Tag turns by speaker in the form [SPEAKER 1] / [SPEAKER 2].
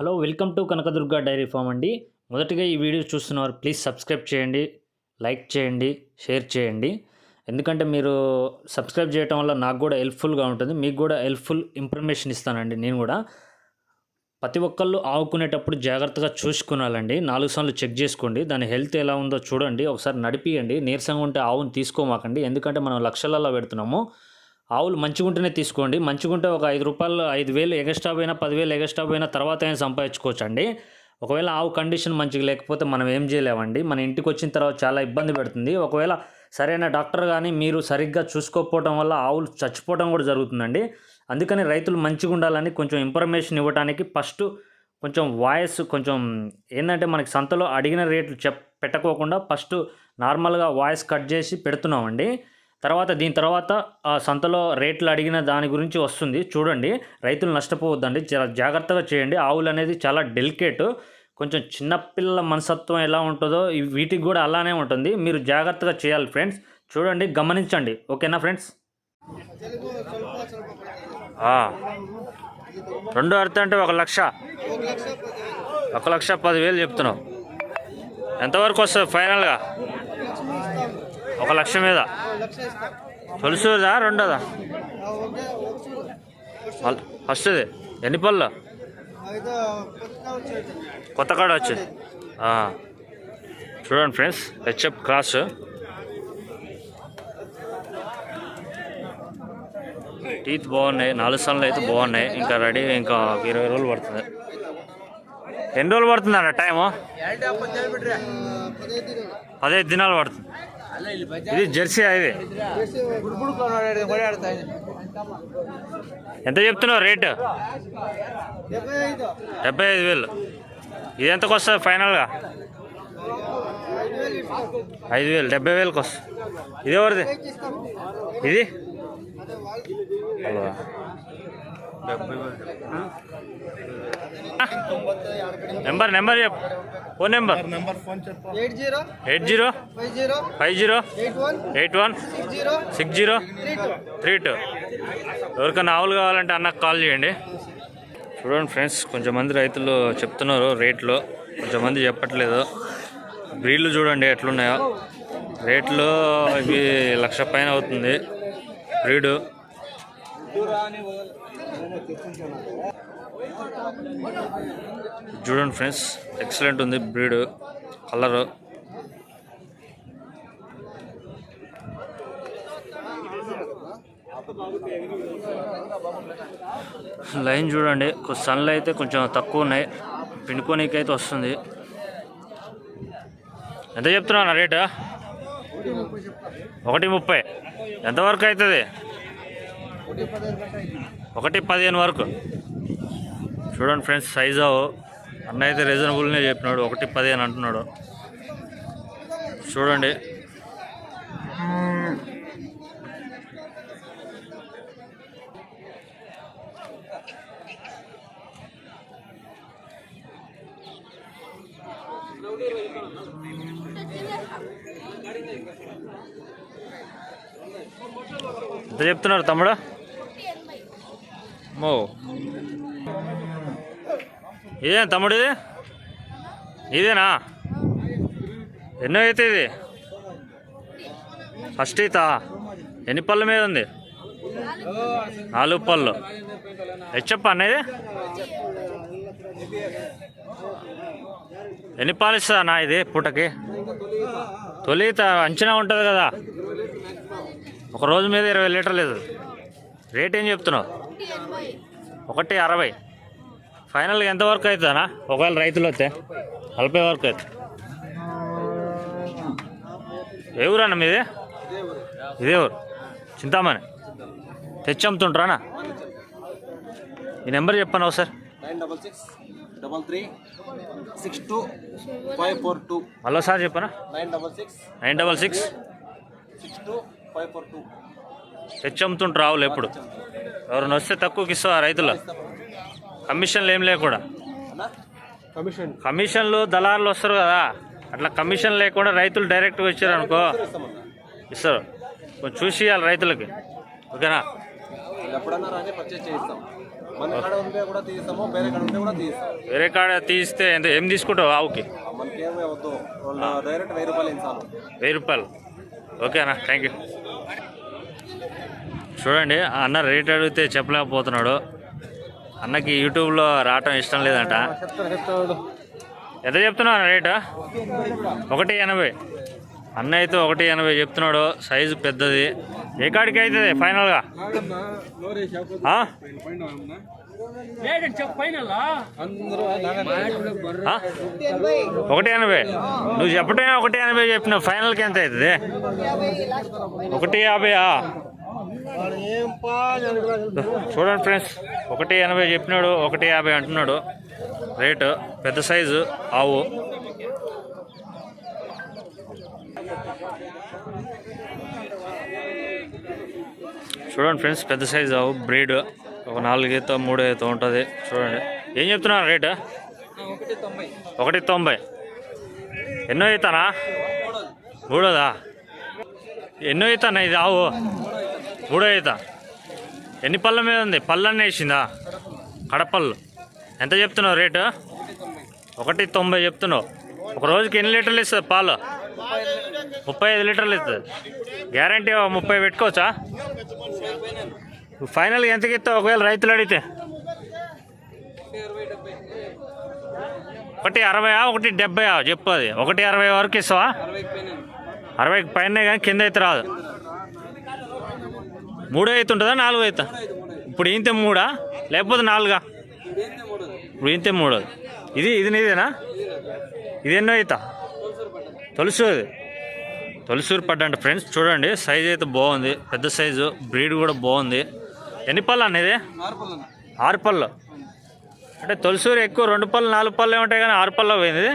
[SPEAKER 1] Hello welcome to Kanakadurga dairy farm అండి. మొదటిగా ఈ వీడియో చూస్తున్నవారు ప్లీజ్ సబ్స్క్రైబ్ చేయండి లైక్ చేయండి షేర్ చేయండి. ఎందుకంటే మీరు సబ్స్క్రైబ్ చేయడం వల్ల నాకు కూడా హెల్ప్ఫుల్గా ఉంటుంది. మీకు కూడా హెల్ప్ఫుల్ ఇన్ఫర్మేషన్ ఇస్తానండి నేను కూడా. ప్రతి ఒక్కళ్ళు ఆవుకునేటప్పుడు జాగ్రత్తగా చూసుకునాలండి. నాలుగు సార్లు చెక్ చేసుకోండి. దాని హెల్త్ ఎలా ఉందో చూడండి. ఒకసారి నడిపియండి. నీరసంగా ఉంటే ఆవుని తీసుకోమాకండి. ఎందుకంటే మనం లక్షలలో పెడుతున్నాము. ఆవులు మంచిగుంటేనే తీసుకోండి. మంచిగుంటే ఒక ఐదు రూపాయలు ఐదు వేలు ఎగస్ట్రా పోయినా పదివేలు ఎగస్ట్రా పోయినా తర్వాత అయినా సంపాదించుకోవచ్చు అండి ఒకవేళ ఆవు కండిషన్ మంచిగా లేకపోతే మనం ఏం చేయలేమండి. మన ఇంటికి వచ్చిన తర్వాత చాలా ఇబ్బంది పెడుతుంది. ఒకవేళ సరైన డాక్టర్ కానీ మీరు సరిగ్గా చూసుకోకపోవడం వల్ల ఆవులు చచ్చిపోవడం కూడా జరుగుతుందండి. అందుకని రైతులు మంచిగా ఉండాలని కొంచెం ఇన్ఫర్మేషన్ ఇవ్వడానికి ఫస్ట్ కొంచెం వాయిస్ కొంచెం ఏంటంటే మనకి సంతలో అడిగిన రేట్లు చెప్ పెట్టకోకుండా ఫస్ట్ నార్మల్గా వాయిస్ కట్ చేసి పెడుతున్నామండి. తర్వాత దీని తర్వాత సంతలో రేట్లు అడిగిన దాని గురించి వస్తుంది. చూడండి రైతులు నష్టపోవద్దండి. చాలా జాగ్రత్తగా చేయండి. ఆవులు అనేది చాలా డెలికేట్. కొంచెం చిన్నపిల్లల మనసత్వం ఎలా ఉంటుందో వీటికి కూడా అలానే ఉంటుంది. మీరు జాగ్రత్తగా చేయాలి ఫ్రెండ్స్. చూడండి గమనించండి. ఓకేనా ఫ్రెండ్స్? రెండు అర్థ అంటే ఒక లక్ష. ఒక లక్ష పదివేలు చెప్తున్నావు. ఎంతవరకు వస్తుంది ఫైనల్గా? ఒక లక్ష మీద. తొలుసుదా రెండోదా? ఫస్ట్ది. ఎన్ని పళ్ళు? కొత్త కాడ వచ్చింది చూడండి ఫ్రెండ్స్ హెచ్ఎఫ్ క్రాస్. టీత్ బాగున్నాయి నాలుగు సార్లు అయితే బాగున్నాయి. ఇంకా రెడీ ఇంకా ఇరవై రోజులు పడుతుంది. ఎన్ని రోజులు పడుతుంది అన్న టైము? పదహైదు దినాలు పడుతుంది. ఇది జెర్సీ ఇది ఎంత చెప్తున్నావు రేటు? డెబ్బై ఐదు వేలు. ఇది ఎంతకు వస్తుంది ఫైనల్గా? ఐదు వేలు డెబ్బై వేలకు వస్తుంది. ఇది ఎవరిది? ఇది? నెంబర్ నెంబర్ చెప్పు. Phone number.
[SPEAKER 2] నెంబర్ ఫోన్ చెప్పు
[SPEAKER 3] eight zero.
[SPEAKER 1] Eight zero.
[SPEAKER 3] Five zero. Eight one. Six zero. Three two.
[SPEAKER 1] ఎవరికైనా ఆవులు కావాలంటే అన్నకు కాల్ చేయండి. చూడండి ఫ్రెండ్స్ కొంచెం మంది రైతులు చెప్తున్నారు రేట్లు. కొంచెం మంది చెప్పట్లేదు. బ్రీడ్లు చూడండి ఎట్లున్నాయో. రేట్లు ఇవి లక్ష పైన అవుతుంది బ్రీడు. చూడండి ఫ్రెండ్స్ ఎక్సలెంట్ ఉంది బ్రీడ్ కలరు లైన్ చూడండి సన్లు అయితే కొంచెం తక్కువ ఉన్నాయి పిండుకోనీకి అయితే వస్తుంది. ఎంత చెప్తున్నా రేట్? ఒకటి ముప్పై. ఎంతవరకు అవుతుంది? ఒకటి పదిహేను వరకు. చూడండి ఫ్రెండ్స్ సైజు అన్న అయితే రీజనబుల్నే చెప్పినాడు ఒకటి పదిహేను అంటున్నాడు. చూడండి. ఎంత చెప్తున్నారు తమ్ముడు? మో. ఇదేం తమ్ముడు ఇది? ఇదేనా? ఎన్నో అయితే ఇది? ఫస్ట్ ఈత. ఎన్ని పళ్ళ మీద ఉంది? నాలుగు పళ్ళు. హెచ్చప్ప అనేది ఎన్ని పాలు నా ఇది పూటకి? తొలి ఈత అంచనా ఉంటుంది కదా. ఒక రోజు మీద ఇరవై లీటర్లు లేదు రేట్ ఏం చెప్తున్నావు? ఒకటి అరవై. ఫైనల్గా ఎంత వరకు అవుతుందనా ఒకవేళ రైతులు వస్తే నలభై వరకు అవుతుంది ఏ ఊరన్న మీది? ఇదే ఊరు. చింతామణి. తెచ్చి అమ్ముతుంటారా ఈ నెంబర్ చెప్పాను ఒకసారి?
[SPEAKER 2] Nine double six double three six two five four two.
[SPEAKER 1] మళ్ళీసారి చెప్పనా?
[SPEAKER 2] Nine double six
[SPEAKER 1] nine double six.
[SPEAKER 2] Six two five four two.
[SPEAKER 1] తెచ్చి అమ్ముతుంటారు ఆవులు ఎప్పుడు? ఎవరైనా వస్తే తక్కువకి ఇస్తావా రైతులు? కమిషన్లు ఏం లేకుండా.
[SPEAKER 2] కమిషన్.
[SPEAKER 1] కమిషన్లు దళారులు వస్తారు కదా అట్లా కమిషన్ లేకుండా రైతులు డైరెక్ట్గా వచ్చారు అనుకో. ఇస్తారు. కొంచెం చూసి ఇవ్వాలి రైతులకి. ఓకేనా?
[SPEAKER 2] వేరే కాడ
[SPEAKER 1] తీస్తే. ఎంత ఏం తీసుకుంటావు ఆవుకి?
[SPEAKER 2] వెయ్యి రూపాయలు ఇస్తాను.
[SPEAKER 1] వెయ్యి రూపాయలు. ఓకే అన్న థ్యాంక్ యూ చూడండి అన్న రేట్ అడిగితే చెప్పలేకపోతున్నాడు. అన్నకి యూట్యూబ్లో రావటం ఇష్టం లేదంట. ఎంత చెప్తున్నావు అన్న రేటు? ఒకటి ఎనభై. అన్న అయితే ఒకటి ఎనభై చెప్తున్నాడు. సైజు పెద్దది. ఏ కాడికి అవుతుంది ఫైనల్గా? ఒకటి ఎనభై. నువ్వు చెప్పటమే ఒకటి ఎనభై చెప్పినావు. ఫైనల్కి ఎంత అవుతుంది? ఒకటి
[SPEAKER 2] యాభై
[SPEAKER 1] చూడండి ఫ్రెండ్స్ ఒకటి ఎనభై చెప్పినాడు ఒకటి యాభై అంటున్నాడు. రేటు పెద్ద సైజు ఆవు. చూడండి ఫ్రెండ్స్ పెద్ద సైజు ఆవు బ్రీడ్ ఒక నాలుగైతో ఈత మూడు ఉంటుంది. చూడండి. ఏం చెప్తున్నారు రేటు?
[SPEAKER 2] ఒకటి తొంభై.
[SPEAKER 1] ఎన్నో అవుతానా మూడోదా? ఎన్నో అవుతానా ఇది ఆవు? మూడో ఈత ఎన్ని పళ్ళ మీద ఉంది? పళ్ళన్నీ వేసిందా? కడపళ్ళు. ఎంత చెప్తున్నావు రేటు? ఒకటి తొంభై చెప్తున్నావు. ఒక రోజుకి ఎన్ని లీటర్లు ఇస్తుంది పాలు? ముప్పై ఐదు లీటర్లు ఇస్తుంది. గ్యారంటీ ముప్పై పెట్టుకోవచ్చా? ఫైనల్గా ఎంతకి ఇస్తావు? ఒకవేళ రైతులు అడిగితే. ఒకటి అరవైయా? ఒకటి డెబ్బై చెప్పు అది. ఒకటి అరవై వరకు ఇస్తావా? అరవైకి పైన కానీ కింద అయితే రాదు. మూడో అయితే ఉంటుందా? నాలుగో అయితే ఇప్పుడు ఈంతే మూడా? లేకపోతే నాలుగా? ఇప్పుడు ఈంతే మూడోది. ఇది ఇది నీదేనా? ఇది ఎన్నో అవుతా తొలసూరు తొలసూరు పడ్డంట ఫ్రెండ్స్. చూడండి సైజ్ అయితే బాగుంది. పెద్ద సైజు బ్రీడ్ కూడా బాగుంది. ఎన్ని పళ్ళు అనేది ఆరు పళ్ళు. అంటే తొలసూరు ఎక్కువ రెండు పళ్ళు నాలుగు పళ్ళు ఉంటాయి కానీ ఆరు పళ్ళు పోయింది